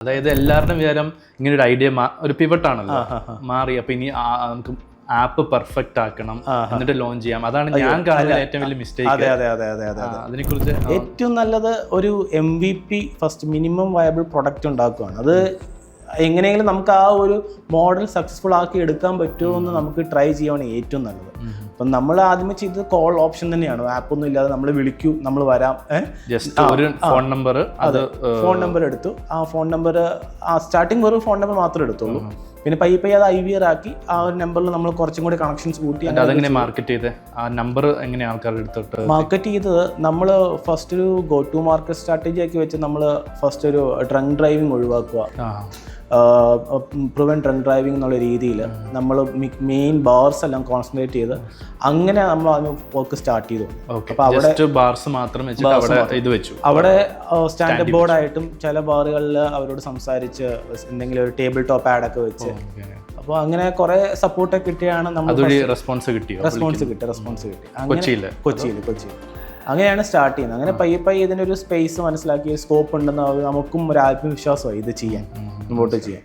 അതായത് എല്ലാവരുടെയും വിചാരം ഇങ്ങനെ ഒരു ഐഡിയ ഒരു പിവട്ടാണല്ലോ മാറി. അപ്പൊ ഇനി നമുക്ക് ആപ്പ് പെർഫെക്റ്റ് ആക്കണം. എന്നിട്ട് ലോഞ്ച് ചെയ്യാം. അതാണ് ഞാൻ കാണുന്ന ഏറ്റവും വലിയ മിസ്റ്റേക്ക് അതെ അതെ അതെ അതെ അതെ അതിനെ കുറിച്ച് ഏറ്റവും നല്ലത് ഒരു M V P first minimum viable product ഉണ്ടാക്കുകയാണ് അത് എങ്ങനെയെങ്കിലും നമുക്ക് ആ ഒരു മോഡൽ സക്സസ്ഫുൾ ആക്കി എടുക്കാൻ പറ്റുമോ എന്ന് നമുക്ക് ട്രൈ ചെയ്യുകയാണ് ഏറ്റവും നല്ലത്. അപ്പം നമ്മൾ ആദ്യമേ ചെയ്തത് കോൾ ഓപ്ഷൻ തന്നെയാണ്. ആപ്പ് ഒന്നും ഇല്ലാതെ നമ്മൾ വിളിക്കൂ നമ്മൾ വരാം. ഒരു ഫോൺ നമ്പർ അത് ഫോൺ നമ്പർ എടുത്തു. ആ ഫോൺ നമ്പർ ആ സ്റ്റാർട്ടിങ് വെറും ഫോൺ നമ്പർ മാത്രമേ എടുത്തുള്ളൂ. പിന്നെ പൈ പൈ അത് ഐ വി ആർ ആക്കി ആ ഒരു നമ്പറിൽ നമ്മൾ കുറച്ചും കൂടി കണക്ഷൻസ് കൂട്ടി അതെങ്ങനെ മാർക്കറ്റ് ചെയ്ത്? ആ നമ്പർ എങ്ങനെ ആൾക്കാർ എടുത്തിട്ട് മാർക്കറ്റ് ചെയ്തത് നമ്മൾ ഫസ്റ്റ് ഒരു ഗോ ടു മാർക്കറ്റ് സ്ട്രാറ്റജി ആക്കി വെച്ച് നമ്മൾ ഫസ്റ്റ് ഒരു ഡ്രങ്ക് ഡ്രൈവിംഗ് ഒഴിവാക്കുക. പ്രിവെന്റ് ഡ്രങ്ക് ഡ്രൈവിംഗ് എന്നുള്ള രീതിയിൽ നമ്മൾ മെയിൻ ബാർസ് എല്ലാം കോൺസെൻട്രേറ്റ് ചെയ്ത് അങ്ങനെ നമ്മൾ അതിന് വർക്ക് സ്റ്റാർട്ട് ചെയ്തു. അപ്പോൾ അവിടെ ബാർസ് മാത്രം ഇത് വെച്ചു. അവിടെ സ്റ്റാൻഡപ്പ് ബോർഡായിട്ടും ചില ബാറുകളിൽ അവരോട് സംസാരിച്ച് എന്തെങ്കിലും ഒരു ടേബിൾ ടോപ്പ് ആഡൊക്കെ വെച്ച്. അപ്പോൾ അങ്ങനെ. കുറെ സപ്പോർട്ടൊക്കെ കിട്ടിയാണ് നമ്മൾ റെസ്പോൺസ് കിട്ടിയോ റെസ്പോൺസ് കിട്ടി റെസ്പോൺസ് കിട്ടി കൊച്ചിയിൽ കൊച്ചിയിൽ കൊച്ചിയിൽ അങ്ങനെയാണ് സ്റ്റാർട്ട് ചെയ്യുന്നത്. അങ്ങനെ പയ്യെ പയ്യെ ഇതിനൊരു സ്പേസ് മനസ്സിലാക്കി സ്കോപ്പ് ഉണ്ടെന്ന് നമുക്കും ഒരു ആത്മവിശ്വാസമായി ഇത് ചെയ്യാൻ മുമ്പോട്ട് ചെയ്യാൻ.